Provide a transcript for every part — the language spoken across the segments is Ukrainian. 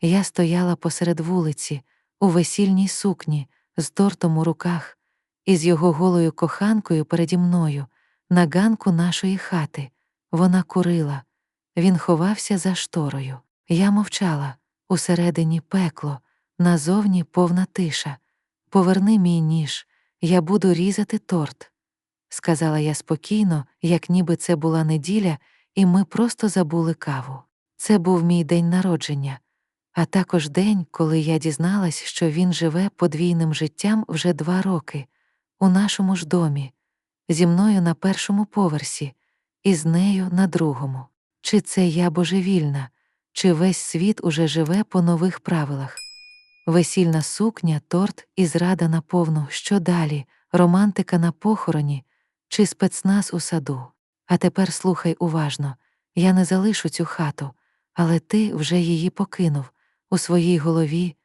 Я стояла посеред вулиці, у весільній сукні, з тортом у руках, і з його голою коханкою переді мною, на ганку нашої хати. Вона курила. Він ховався за шторою. Я мовчала усередині пекло, назовні повна тиша. Поверни мій ніж, я буду різати торт. Сказала я спокійно, як ніби це була неділя, і ми просто забули каву. Це був мій день народження, а також день, коли я дізналась, що він живе подвійним життям вже два роки, у нашому ж домі, зі мною на першому поверсі, і з нею на другому. Чи це я божевільна, чи весь світ уже живе по нових правилах? Весільна сукня, торт і зрада на повну, що далі, романтика на похороні, чи спецназ у саду. А тепер слухай уважно я не залишу цю хату, але ти вже її покинув у своїй голові,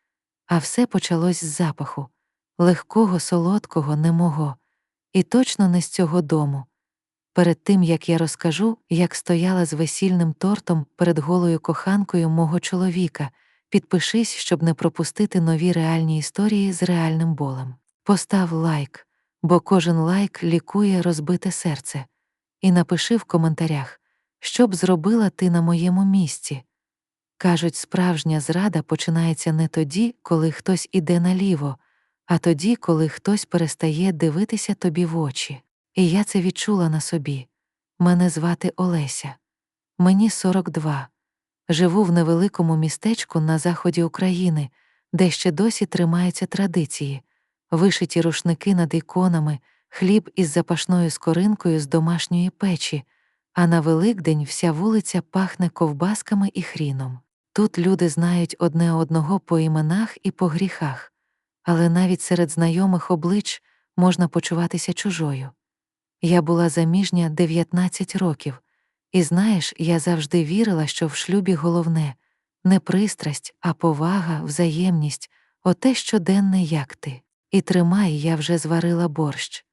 а все почалось з запаху легкого, солодкого, немого, і точно не з цього дому. Перед тим як я розкажу, як стояла з весільним тортом перед голою коханкою мого чоловіка, підпишись, щоб не пропустити нові реальні історії з реальним болем. Постав лайк, бо кожен лайк лікує розбите серце. І напиши в коментарях, що б зробила ти на моєму місці. Кажуть, справжня зрада починається не тоді, коли хтось іде наліво, а тоді, коли хтось перестає дивитися тобі в очі. І я це відчула на собі. Мене звати Олеся. Мені 42. Живу в невеликому містечку на заході України, де ще досі тримаються традиції, вишиті рушники над іконами, хліб із запашною скоринкою з домашньої печі, а на Великдень вся вулиця пахне ковбасками і хріном. Тут люди знають одне одного по іменах і по гріхах, але навіть серед знайомих облич можна почуватися чужою. Я була заміжня 19 років, і знаєш, я завжди вірила, що в шлюбі головне не пристрасть, а повага, взаємність, оте щоденне, як ти. І тримай, я вже зварила борщ.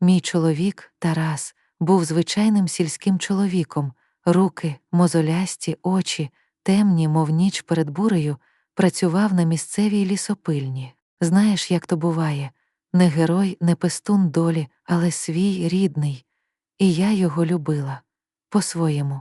Мій чоловік, Тарас, був звичайним сільським чоловіком, руки, мозолясті, очі, темні, мов ніч перед бурею, працював на місцевій лісопильні. Знаєш, як то буває не герой, не пестун долі, але свій рідний, і я його любила по-своєму,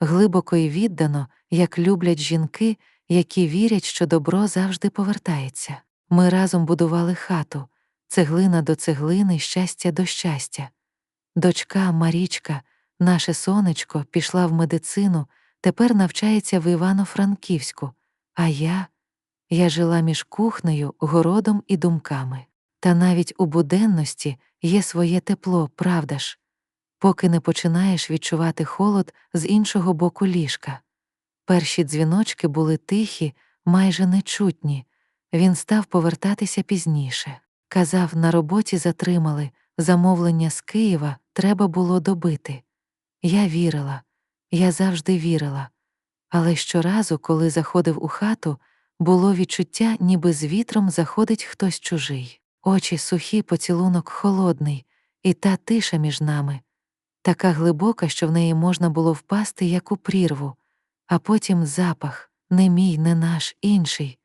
глибоко і віддано, як люблять жінки, які вірять, що добро завжди повертається. Ми разом будували хату, цеглина до цеглини, щастя до щастя. Дочка Марічка, наше сонечко, пішла в медицину, тепер навчається в Івано-Франківську, а я. Я жила між кухнею, городом і думками. Та навіть у буденності є своє тепло, правда ж, поки не починаєш відчувати холод з іншого боку ліжка. Перші дзвіночки були тихі, майже нечутні. Він став повертатися пізніше. Казав, на роботі затримали, замовлення з Києва треба було добити. Я вірила, я завжди вірила. Але щоразу, коли заходив у хату, було відчуття, ніби з вітром заходить хтось чужий. Очі сухі, поцілунок холодний, і та тиша між нами, така глибока, що в неї можна було впасти, як у прірву, а потім запах, не мій, не наш, інший,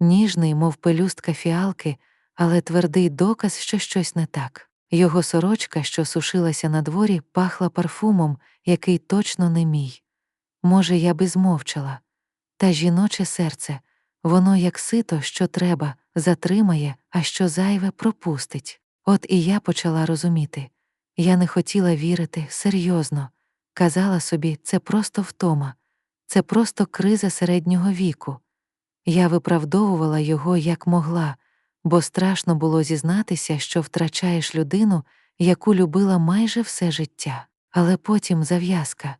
ніжний, мов пелюстка фіалки, але твердий доказ, що щось не так. Його сорочка, що сушилася на дворі, пахла парфумом, який точно не мій. Може, я би змовчала. Та жіноче серце, воно як сито, що треба, затримає, а що зайве пропустить. От і я почала розуміти. Я не хотіла вірити серйозно, казала собі, це просто втома, це просто криза середнього віку. Я виправдовувала його як могла, бо страшно було зізнатися, що втрачаєш людину, яку любила майже все життя, але потім зав'язка,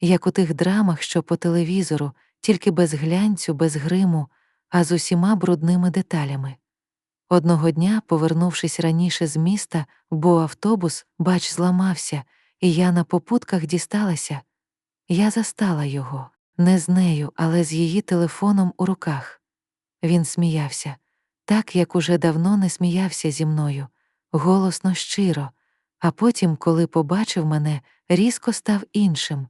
як у тих драмах, що по телевізору, тільки без глянцю, без гриму, а з усіма брудними деталями. Одного дня, повернувшись раніше з міста, бо автобус, бач, зламався, і я на попутках дісталася. Я застала його, не з нею, але з її телефоном у руках. Він сміявся, так як уже давно не сміявся зі мною, голосно щиро, а потім, коли побачив мене, різко став іншим,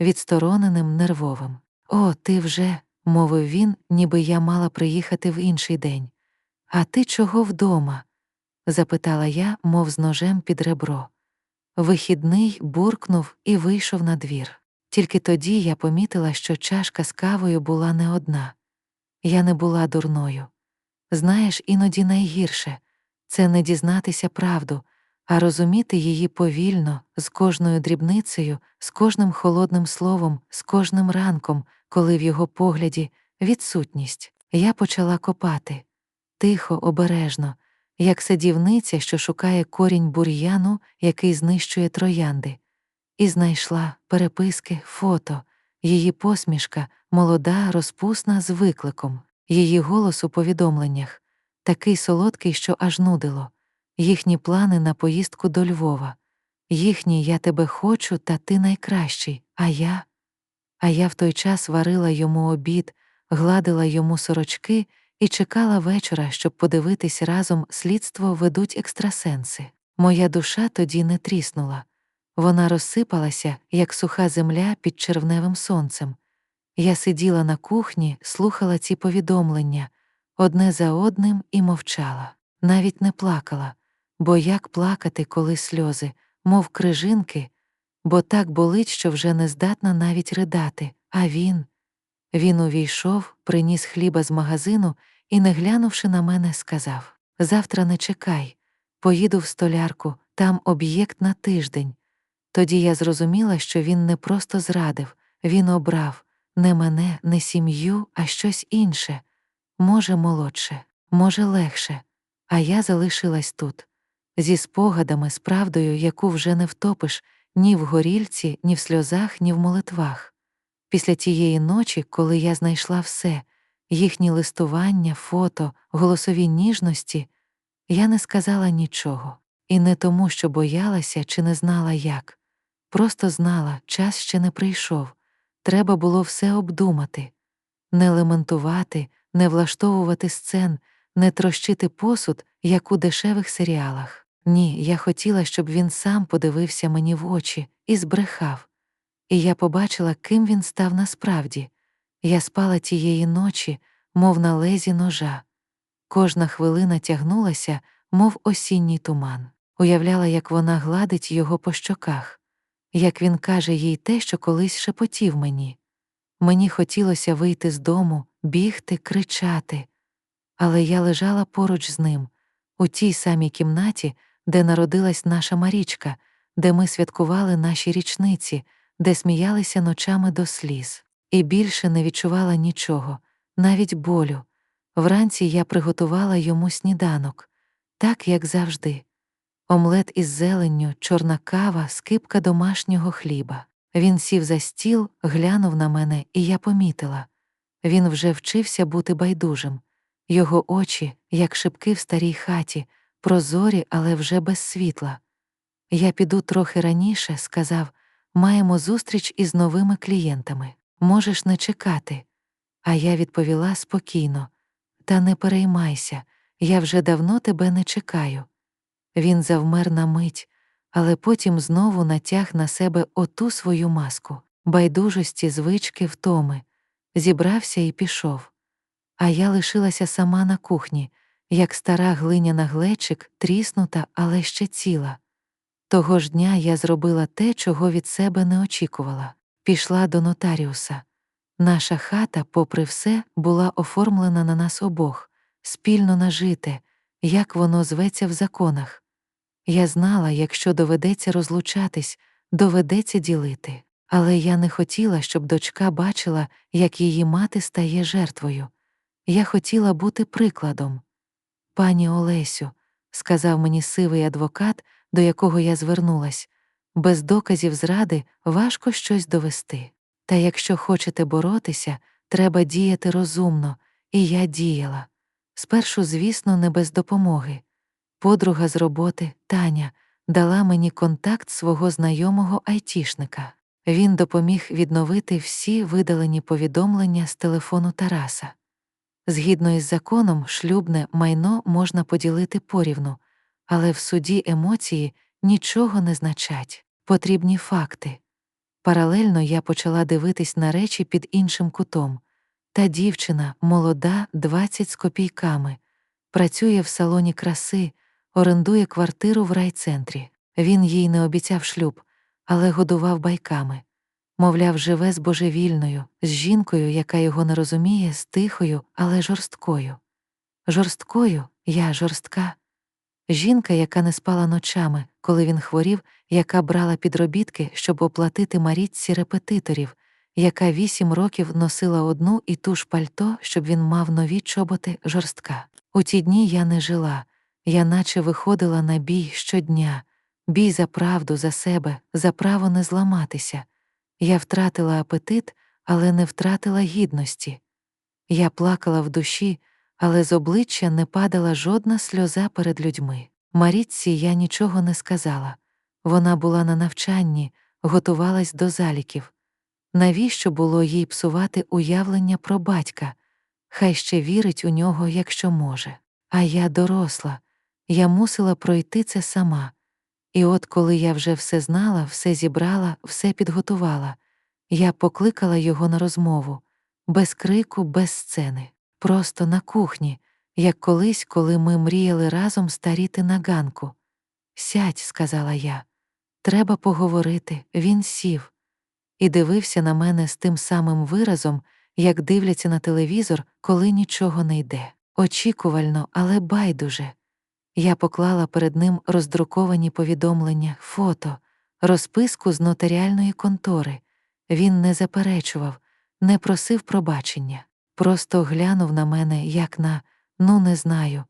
відстороненим, нервовим. О, ти вже, мовив він, ніби я мала приїхати в інший день. А ти чого вдома? запитала я, мов з ножем під ребро. Вихідний буркнув і вийшов на двір. Тільки тоді я помітила, що чашка з кавою була не одна. Я не була дурною. Знаєш, іноді найгірше це не дізнатися правду, а розуміти її повільно, з кожною дрібницею, з кожним холодним словом, з кожним ранком, коли в його погляді відсутність. Я почала копати. Тихо, обережно, як садівниця, що шукає корінь бур'яну, який знищує троянди, і знайшла переписки, фото, її посмішка, молода, розпусна з викликом, її голос у повідомленнях, такий солодкий, що аж нудило, їхні плани на поїздку до Львова, їхні я тебе хочу, та ти найкращий, а я. А я в той час варила йому обід, гладила йому сорочки і чекала вечора, щоб подивитись разом слідство ведуть екстрасенси. Моя душа тоді не тріснула. Вона розсипалася, як суха земля під червневим сонцем. Я сиділа на кухні, слухала ці повідомлення одне за одним і мовчала, навіть не плакала, бо як плакати, коли сльози, мов крижинки, бо так болить, що вже не здатна навіть ридати, а він. Він увійшов, приніс хліба з магазину і, не глянувши на мене, сказав Завтра не чекай, поїду в столярку, там об'єкт на тиждень. Тоді я зрозуміла, що він не просто зрадив, він обрав не мене, не сім'ю, а щось інше, може, молодше, може, легше, а я залишилась тут, зі спогадами, з правдою, яку вже не втопиш ні в горільці, ні в сльозах, ні в молитвах. Після тієї ночі, коли я знайшла все, їхні листування, фото, голосові ніжності, я не сказала нічого, і не тому, що боялася чи не знала як. Просто знала, час ще не прийшов, треба було все обдумати, не лементувати, не влаштовувати сцен, не трощити посуд, як у дешевих серіалах. Ні, я хотіла, щоб він сам подивився мені в очі і збрехав. І я побачила, ким він став насправді. Я спала тієї ночі, мов на лезі ножа. Кожна хвилина тягнулася, мов осінній туман. Уявляла, як вона гладить його по щоках, як він каже їй те, що колись шепотів мені. Мені хотілося вийти з дому, бігти, кричати. Але я лежала поруч з ним, у тій самій кімнаті, де народилась наша Марічка, де ми святкували наші річниці, де сміялися ночами до сліз, і більше не відчувала нічого, навіть болю. Вранці я приготувала йому сніданок, так як завжди. Омлет із зеленню, чорна кава, скипка домашнього хліба. Він сів за стіл, глянув на мене, і я помітила. Він вже вчився бути байдужим. Його очі, як шибки в старій хаті, прозорі, але вже без світла. Я піду трохи раніше, сказав, маємо зустріч із новими клієнтами. Можеш не чекати. А я відповіла спокійно та не переймайся, я вже давно тебе не чекаю. Він завмер на мить, але потім знову натяг на себе оту свою маску, байдужості, звички, втоми, зібрався і пішов. А я лишилася сама на кухні, як стара глиняна глечик, тріснута, але ще ціла. Того ж дня я зробила те, чого від себе не очікувала, пішла до нотаріуса. Наша хата, попри все, була оформлена на нас обох, спільно нажите, як воно зветься в законах. Я знала, якщо доведеться розлучатись, доведеться ділити, але я не хотіла, щоб дочка бачила, як її мати стає жертвою. Я хотіла бути прикладом. Пані Олесю, сказав мені сивий адвокат, до якого я звернулась, без доказів зради важко щось довести. Та якщо хочете боротися, треба діяти розумно, і я діяла. Спершу, звісно, не без допомоги. Подруга з роботи, Таня, дала мені контакт свого знайомого айтішника. Він допоміг відновити всі видалені повідомлення з телефону Тараса. Згідно із законом, шлюбне майно можна поділити порівну, але в суді емоції нічого не значать, потрібні факти. Паралельно я почала дивитись на речі під іншим кутом. Та дівчина, молода, 20 з копійками, працює в салоні краси, орендує квартиру в райцентрі. Він їй не обіцяв шлюб, але годував байками. Мовляв, живе з божевільною, з жінкою, яка його не розуміє, з тихою, але жорсткою. Жорсткою я жорстка. Жінка, яка не спала ночами, коли він хворів, яка брала підробітки, щоб оплатити марітці репетиторів, яка вісім років носила одну і ту ж пальто, щоб він мав нові чоботи жорстка. У ті дні я не жила, я наче виходила на бій щодня, бій за правду, за себе, за право не зламатися. Я втратила апетит, але не втратила гідності. Я плакала в душі, але з обличчя не падала жодна сльоза перед людьми. Марітці я нічого не сказала. Вона була на навчанні, готувалась до заліків. Навіщо було їй псувати уявлення про батька? Хай ще вірить у нього, якщо може. А я доросла, я мусила пройти це сама. І от коли я вже все знала, все зібрала, все підготувала, я покликала його на розмову, без крику, без сцени, просто на кухні, як колись, коли ми мріяли разом старіти на ганку. Сядь, сказала я, треба поговорити. Він сів і дивився на мене з тим самим виразом, як дивляться на телевізор, коли нічого не йде. Очікувально, але байдуже. Я поклала перед ним роздруковані повідомлення, фото, розписку з нотаріальної контори. Він не заперечував, не просив пробачення, просто глянув на мене, як на ну не знаю,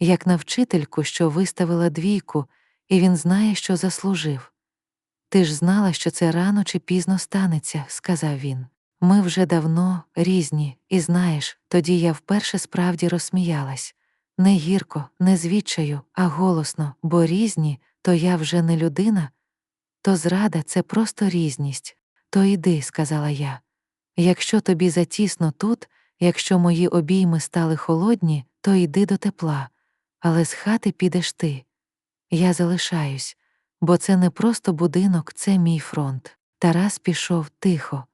як на вчительку, що виставила двійку, і він знає, що заслужив. Ти ж знала, що це рано чи пізно станеться, сказав він. Ми вже давно різні, і знаєш, тоді я вперше справді розсміялась. Не гірко, не звідчаю, а голосно, бо різні, то я вже не людина, то зрада це просто різність. То йди, сказала я. Якщо тобі затісно тут, якщо мої обійми стали холодні, то йди до тепла, але з хати підеш ти. Я залишаюсь, бо це не просто будинок, це мій фронт. Тарас пішов тихо,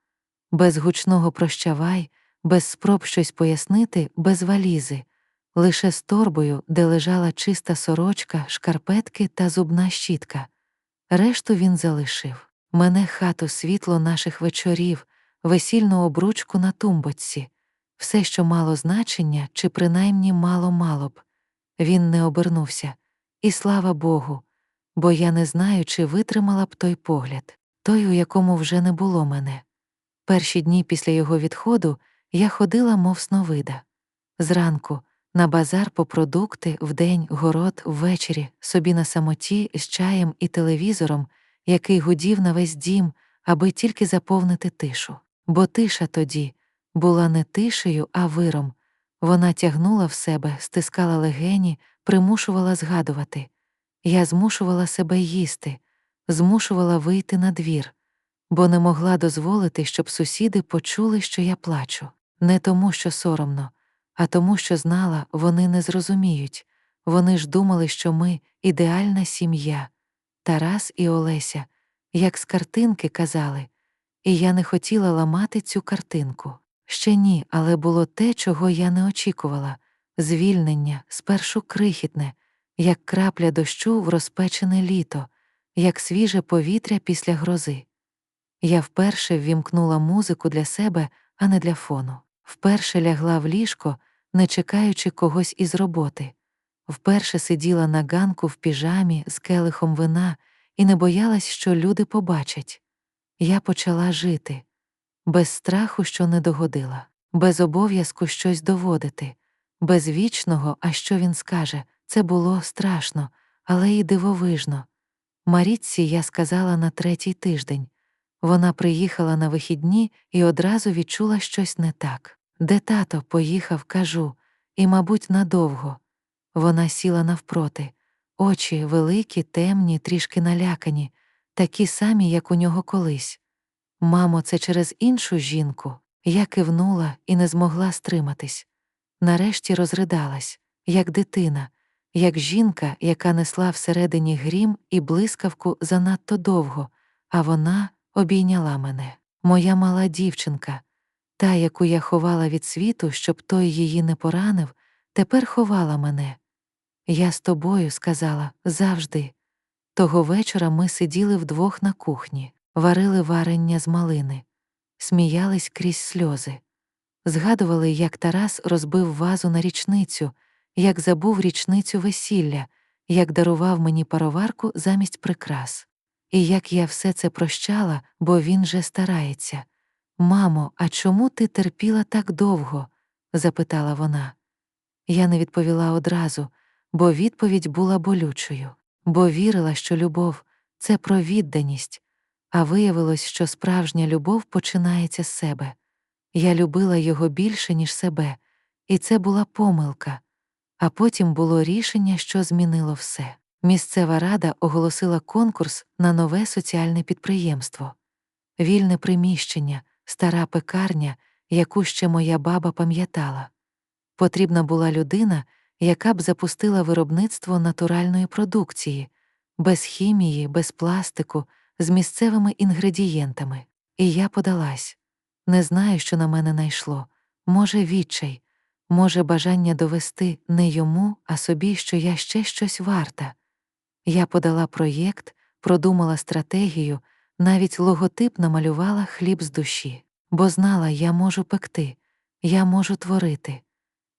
без гучного прощавай, без спроб щось пояснити, без валізи, лише з торбою, де лежала чиста сорочка, шкарпетки та зубна щітка. Решту він залишив мене хату, світло наших вечорів, весільну обручку на тумбочці, все, що мало значення, чи принаймні мало мало б. Він не обернувся, і слава Богу, бо я не знаю, чи витримала б той погляд, той, у якому вже не було мене. Перші дні після його відходу я ходила, мов сновида. Зранку, на базар по продукти, вдень, город, ввечері, собі на самоті з чаєм і телевізором, який гудів на весь дім, аби тільки заповнити тишу. Бо тиша тоді була не тишею, а виром. Вона тягнула в себе, стискала легені, примушувала згадувати. Я змушувала себе їсти, змушувала вийти на двір, бо не могла дозволити, щоб сусіди почули, що я плачу, не тому, що соромно, а тому, що знала, вони не зрозуміють. Вони ж думали, що ми ідеальна сім'я, Тарас і Олеся, як з картинки казали, і я не хотіла ламати цю картинку. Ще ні, але було те, чого я не очікувала звільнення, спершу крихітне, як крапля дощу в розпечене літо, як свіже повітря після грози. Я вперше ввімкнула музику для себе, а не для фону. Вперше лягла в ліжко, не чекаючи когось із роботи. Вперше сиділа на ганку в піжамі з келихом вина і не боялась, що люди побачать. Я почала жити без страху, що не догодила, без обов'язку щось доводити, без вічного, а що він скаже, це було страшно, але й дивовижно. Марітці я сказала на третій тиждень. Вона приїхала на вихідні і одразу відчула щось не так. Де тато поїхав, кажу, і, мабуть, надовго. Вона сіла навпроти, очі великі, темні, трішки налякані, такі самі, як у нього колись. Мамо, це через іншу жінку. Я кивнула і не змогла стриматись. Нарешті розридалась, як дитина, як жінка, яка несла всередині грім і блискавку занадто довго, а вона обійняла мене. Моя мала дівчинка. Та, яку я ховала від світу, щоб той її не поранив, тепер ховала мене. Я з тобою сказала завжди. Того вечора ми сиділи вдвох на кухні, варили варення з малини, сміялись крізь сльози. Згадували, як Тарас розбив вазу на річницю, як забув річницю весілля, як дарував мені пароварку замість прикрас. І як я все це прощала, бо він же старається. Мамо, а чому ти терпіла так довго? запитала вона. Я не відповіла одразу, бо відповідь була болючою, бо вірила, що любов це про відданість, а виявилось, що справжня любов починається з себе. Я любила його більше, ніж себе, і це була помилка. А потім було рішення, що змінило все. Місцева рада оголосила конкурс на нове соціальне підприємство, вільне приміщення, стара пекарня, яку ще моя баба пам'ятала. Потрібна була людина, яка б запустила виробництво натуральної продукції, без хімії, без пластику, з місцевими інгредієнтами. І я подалась. Не знаю, що на мене найшло. Може, відчай, може, бажання довести не йому, а собі, що я ще щось варта. Я подала проєкт, продумала стратегію, навіть логотип намалювала хліб з душі, бо знала, я можу пекти, я можу творити.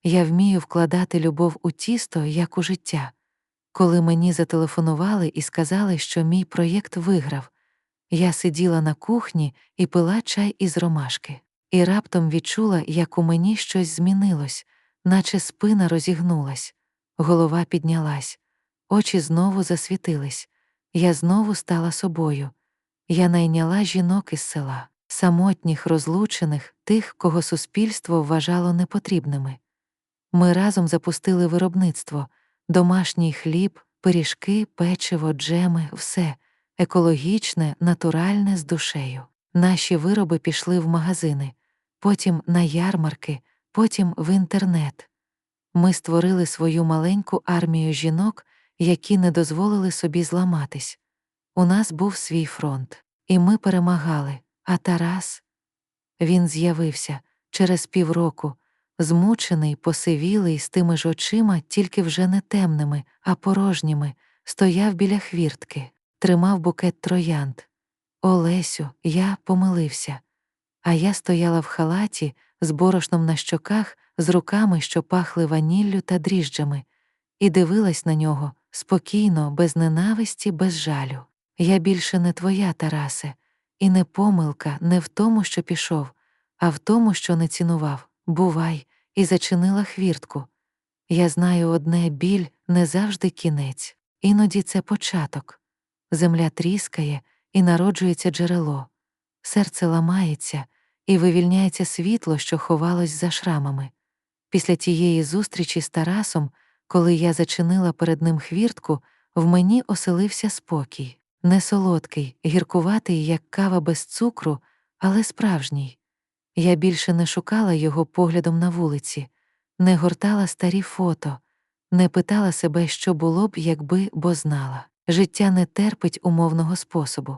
Я вмію вкладати любов у тісто, як у життя. Коли мені зателефонували і сказали, що мій проєкт виграв, я сиділа на кухні і пила чай із ромашки, і раптом відчула, як у мені щось змінилось, наче спина розігнулась, голова піднялась, очі знову засвітились. Я знову стала собою. Я найняла жінок із села, самотніх, розлучених, тих, кого суспільство вважало непотрібними. Ми разом запустили виробництво, домашній хліб, пиріжки, печиво, джеми, все екологічне, натуральне з душею. Наші вироби пішли в магазини, потім на ярмарки, потім в інтернет. Ми створили свою маленьку армію жінок, які не дозволили собі зламатись. У нас був свій фронт, і ми перемагали. А Тарас він з'явився через півроку, змучений, посивілий, з тими ж очима, тільки вже не темними, а порожніми, стояв біля хвіртки, тримав букет троянд. Олесю, я помилився. А я стояла в халаті з борошном на щоках, з руками, що пахли ваніллю та дріжджами, і дивилась на нього спокійно, без ненависті, без жалю. Я більше не твоя, Тарасе, і не помилка не в тому, що пішов, а в тому, що не цінував. Бувай, і зачинила хвіртку. Я знаю одне біль не завжди кінець, іноді це початок. Земля тріскає і народжується джерело, серце ламається і вивільняється світло, що ховалось за шрамами. Після тієї зустрічі з Тарасом, коли я зачинила перед ним хвіртку, в мені оселився спокій, не солодкий, гіркуватий, як кава без цукру, але справжній. Я більше не шукала його поглядом на вулиці, не гортала старі фото, не питала себе, що було б, якби, бо знала. Життя не терпить умовного способу.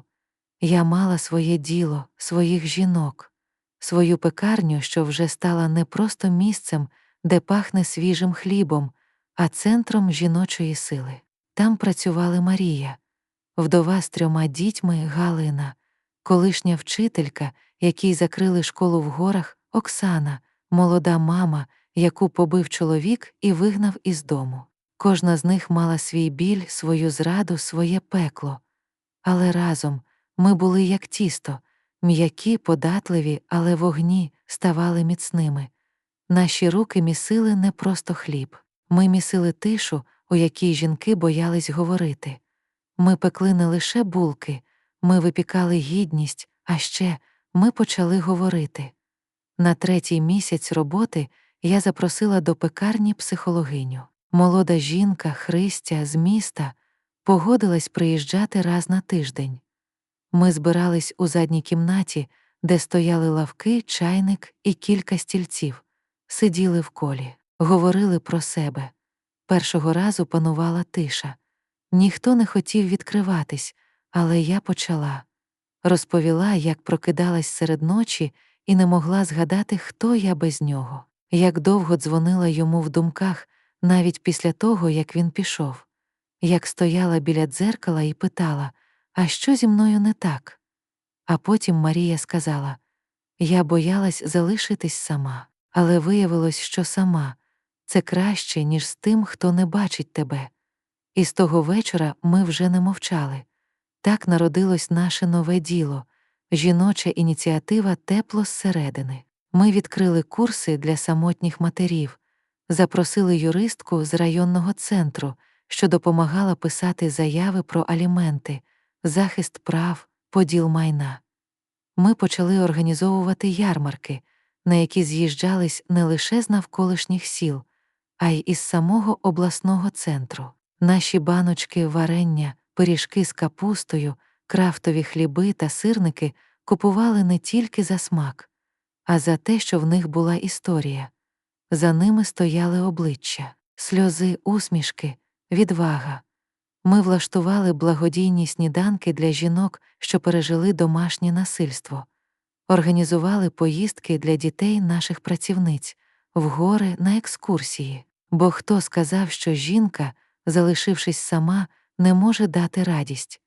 Я мала своє діло, своїх жінок, свою пекарню, що вже стала не просто місцем, де пахне свіжим хлібом, а центром жіночої сили. Там працювала Марія, вдова з трьома дітьми Галина, колишня вчителька, якій закрили школу в горах, Оксана, молода мама, яку побив чоловік і вигнав із дому. Кожна з них мала свій біль, свою зраду, своє пекло. Але разом ми були як тісто, м'які, податливі, але вогні ставали міцними. Наші руки місили не просто хліб, ми місили тишу, у якій жінки боялись говорити. Ми пекли не лише булки, ми випікали гідність, а ще ми почали говорити. На третій місяць роботи я запросила до пекарні психологиню. Молода жінка, Христя з міста, погодилась приїжджати раз на тиждень. Ми збирались у задній кімнаті, де стояли лавки, чайник і кілька стільців, сиділи в колі, говорили про себе. Першого разу панувала тиша. Ніхто не хотів відкриватись, але я почала. Розповіла, як прокидалась серед ночі і не могла згадати, хто я без нього, як довго дзвонила йому в думках, навіть після того, як він пішов, як стояла біля дзеркала і питала, а що зі мною не так? А потім Марія сказала Я боялась залишитись сама, але виявилось, що сама це краще, ніж з тим, хто не бачить тебе. І з того вечора ми вже не мовчали. Так народилось наше нове діло, жіноча ініціатива тепло зсередини. Ми відкрили курси для самотніх матерів, запросили юристку з районного центру, що допомагала писати заяви про аліменти, захист прав, поділ майна. Ми почали організовувати ярмарки, на які з'їжджались не лише з навколишніх сіл, а й із самого обласного центру. Наші баночки, варення, пиріжки з капустою, крафтові хліби та сирники купували не тільки за смак, а за те, що в них була історія. За ними стояли обличчя, сльози, усмішки, відвага. Ми влаштували благодійні сніданки для жінок, що пережили домашнє насильство, організували поїздки для дітей наших працівниць, в гори на екскурсії, бо хто сказав, що жінка, залишившись сама, не може дати радість.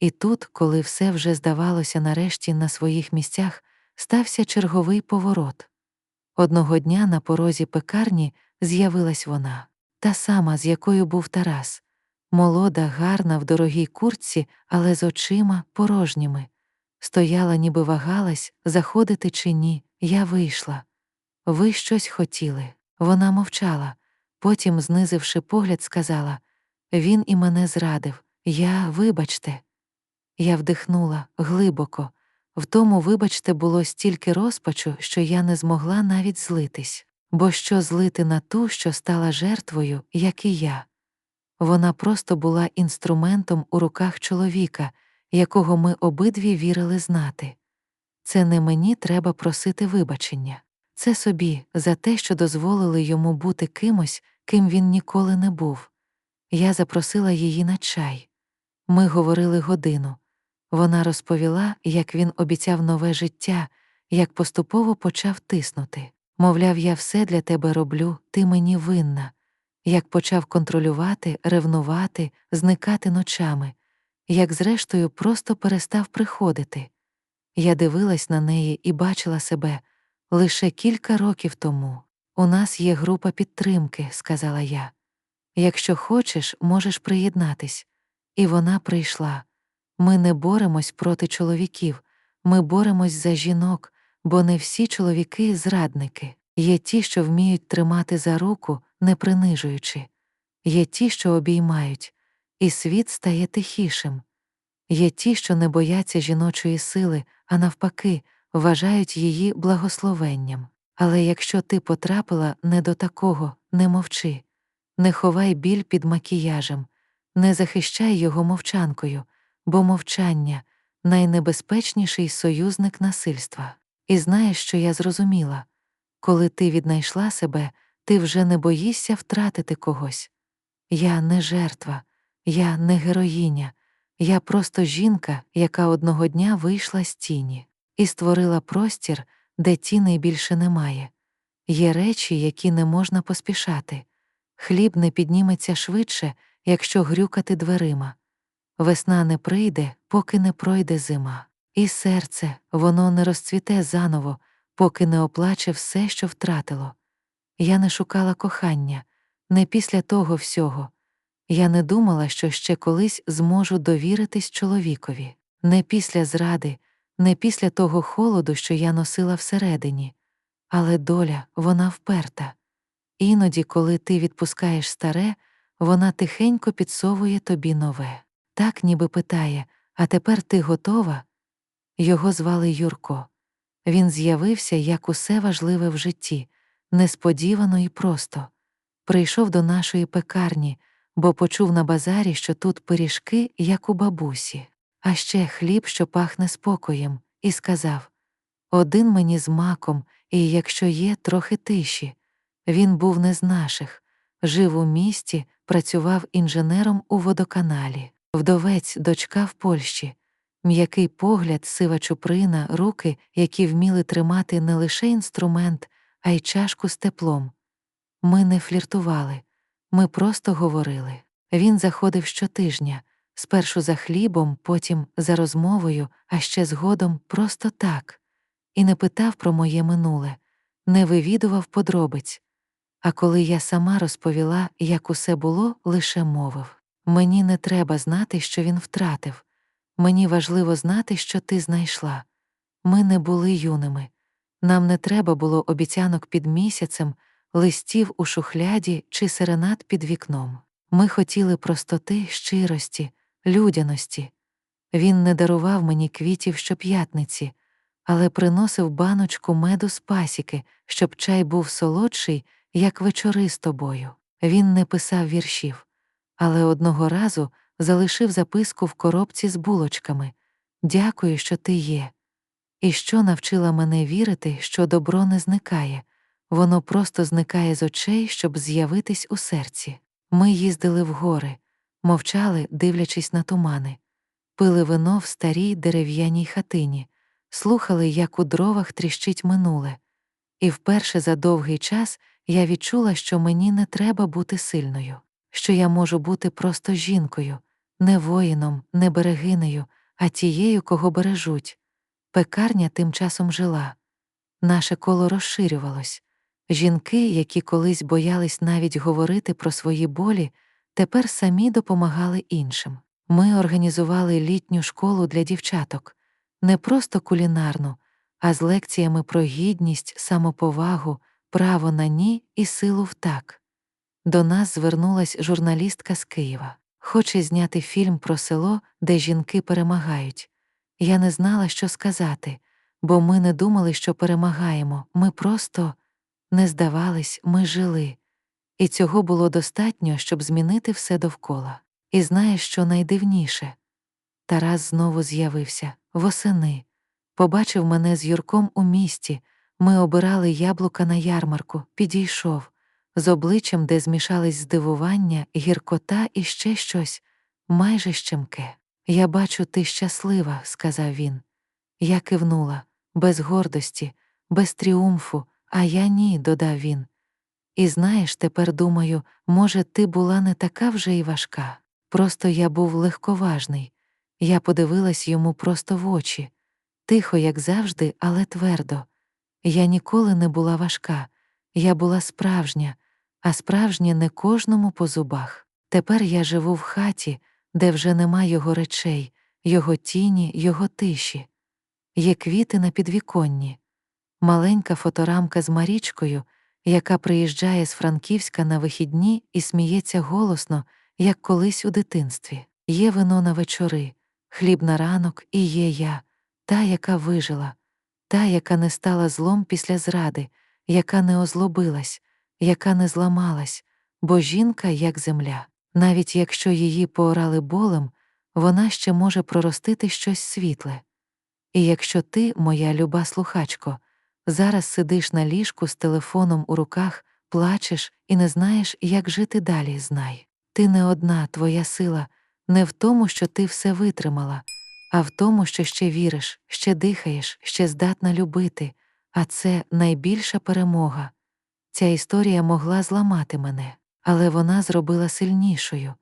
І тут, коли все вже здавалося нарешті на своїх місцях, стався черговий поворот. Одного дня на порозі пекарні з'явилась вона, та сама, з якою був Тарас, молода, гарна в дорогій куртці, але з очима порожніми. Стояла, ніби вагалась, заходити чи ні, я вийшла. Ви щось хотіли. Вона мовчала, потім, знизивши погляд, сказала Він і мене зрадив. Я, вибачте. Я вдихнула глибоко. В тому, вибачте, було стільки розпачу, що я не змогла навіть злитись, бо що злити на ту, що стала жертвою, як і я. Вона просто була інструментом у руках чоловіка, якого ми обидві вірили знати. Це не мені треба просити вибачення, це собі за те, що дозволили йому бути кимось, ким він ніколи не був. Я запросила її на чай. Ми говорили годину. Вона розповіла, як він обіцяв нове життя, як поступово почав тиснути. Мовляв, я все для тебе роблю, ти мені винна, як почав контролювати, ревнувати, зникати ночами, як, зрештою, просто перестав приходити. Я дивилась на неї і бачила себе лише кілька років тому. У нас є група підтримки, сказала я. Якщо хочеш, можеш приєднатись. І вона прийшла. Ми не боремось проти чоловіків, ми боремось за жінок, бо не всі чоловіки зрадники. Є ті, що вміють тримати за руку, не принижуючи, є ті, що обіймають, і світ стає тихішим. Є ті, що не бояться жіночої сили, а навпаки, вважають її благословенням. Але якщо ти потрапила не до такого, не мовчи, не ховай біль під макіяжем, не захищай його мовчанкою бо мовчання найнебезпечніший союзник насильства. І знаєш, що я зрозуміла коли ти віднайшла себе, ти вже не боїшся втратити когось. Я не жертва, я не героїня, я просто жінка, яка одного дня вийшла з тіні і створила простір, де тіней більше немає. Є речі, які не можна поспішати. Хліб не підніметься швидше, якщо грюкати дверима. Весна не прийде, поки не пройде зима, і серце воно не розцвіте заново, поки не оплаче все, що втратило. Я не шукала кохання, не після того всього. Я не думала, що ще колись зможу довіритись чоловікові, не після зради, не після того холоду, що я носила всередині. Але доля, вона вперта. Іноді, коли ти відпускаєш старе, вона тихенько підсовує тобі нове так ніби питає А тепер ти готова? Його звали Юрко. Він з'явився як усе важливе в житті, несподівано і просто. Прийшов до нашої пекарні, бо почув на базарі, що тут пиріжки, як у бабусі, а ще хліб, що пахне спокоєм, і сказав Один мені з маком, і якщо є, трохи тиші. Він був не з наших, жив у місті, працював інженером у водоканалі. Вдовець, дочка в Польщі. М'який погляд, сива чуприна, руки, які вміли тримати не лише інструмент, а й чашку з теплом. Ми не фліртували, ми просто говорили. Він заходив щотижня, спершу за хлібом, потім за розмовою, а ще згодом просто так, і не питав про моє минуле, не вивідував подробиць. А коли я сама розповіла, як усе було, лише мовив мені не треба знати, що він втратив. Мені важливо знати, що ти знайшла. Ми не були юними. Нам не треба було обіцянок під місяцем, листів у шухляді чи серенад під вікном. Ми хотіли простоти, щирості, людяності. Він не дарував мені квітів щоп'ятниці, але приносив баночку меду з пасіки, щоб чай був солодший, як вечори з тобою. Він не писав віршів, але одного разу залишив записку в коробці з булочками Дякую, що ти є. І що навчила мене вірити, що добро не зникає, воно просто зникає з очей, щоб з'явитись у серці. Ми їздили в гори, мовчали, дивлячись на тумани, пили вино в старій дерев'яній хатині, слухали, як у дровах тріщить минуле. І вперше за довгий час я відчула, що мені не треба бути сильною, що я можу бути просто жінкою, не воїном, не берегинею, а тією, кого бережуть. Пекарня тим часом жила. Наше коло розширювалось. Жінки, які колись боялись навіть говорити про свої болі, тепер самі допомагали іншим. Ми організували літню школу для дівчаток, не просто кулінарну, а з лекціями про гідність, самоповагу, право на ні і силу в так. До нас звернулась журналістка з Києва. Хоче зняти фільм про село, де жінки перемагають. Я не знала, що сказати, бо ми не думали, що перемагаємо, ми просто не здавались, ми жили. І цього було достатньо, щоб змінити все довкола. І знаєш, що найдивніше? Тарас знову з'явився восени, побачив мене з Юрком у місті. Ми обирали яблука на ярмарку, підійшов, з обличчям, де змішались здивування, гіркота і ще щось, майже щемке. Я бачу, ти щаслива, сказав він. Я кивнула, без гордості, без тріумфу, а я ні, додав він. І знаєш, тепер думаю, може, ти була не така вже й важка. Просто я був легковажний. Я подивилась йому просто в очі, тихо, як завжди, але твердо. Я ніколи не була важка, я була справжня, а справжнє не кожному по зубах. Тепер я живу в хаті, де вже нема його речей, його тіні, його тиші. Є квіти на підвіконні, маленька фоторамка з Марічкою, яка приїжджає з Франківська на вихідні і сміється голосно, як колись у дитинстві. Є вино на вечори, хліб на ранок, і є я, та, яка вижила, та, яка не стала злом після зради, яка не озлобилась, яка не зламалась, бо жінка як земля. Навіть якщо її поорали болем, вона ще може проростити щось світле. І якщо ти, моя люба слухачко, зараз сидиш на ліжку з телефоном у руках, плачеш і не знаєш, як жити далі, знай. Ти не одна, твоя сила, не в тому, що ти все витримала, а в тому, що ще віриш, ще дихаєш, ще здатна любити, а це найбільша перемога. Ця історія могла зламати мене, але вона зробила сильнішою.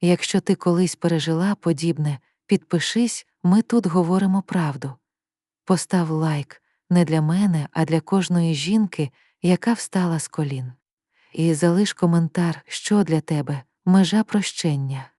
Якщо ти колись пережила подібне, підпишись, ми тут говоримо правду. Постав лайк не для мене, а для кожної жінки, яка встала з колін. І залиш коментар, що для тебе межа прощення.